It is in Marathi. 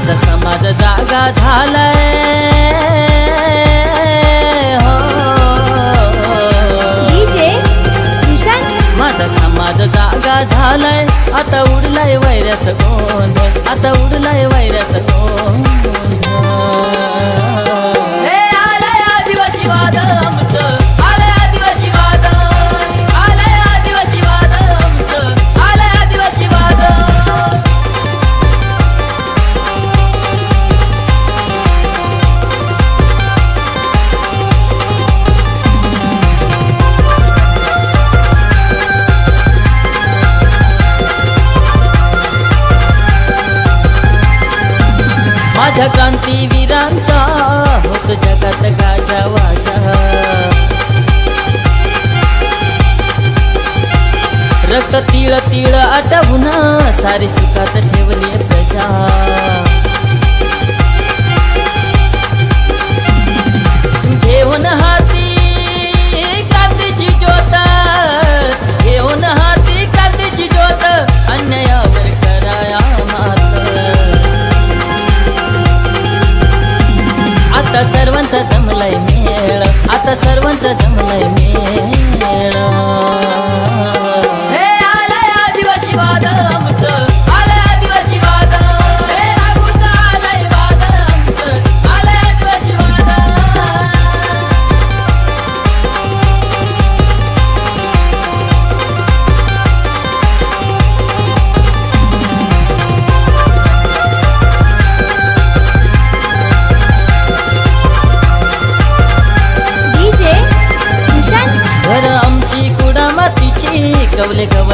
माझा समाज जागा झालाय. हो. माझा समाज जागा झालाय. आता उडलाय वैऱ्याच गोंधळ आता उडलाय वैऱ्याच गोंधळ. माझ्या क्रांतीवीरांचा होत जगात गाजा वाजा. रक्त तिळ तिळ आटवून सारी सुखात ठेवली प्रजा. सर्वांचा जमलाय मेळ. आता सर्वांचा जमलाय मेळ. ಗಾವಲೆ ಗವ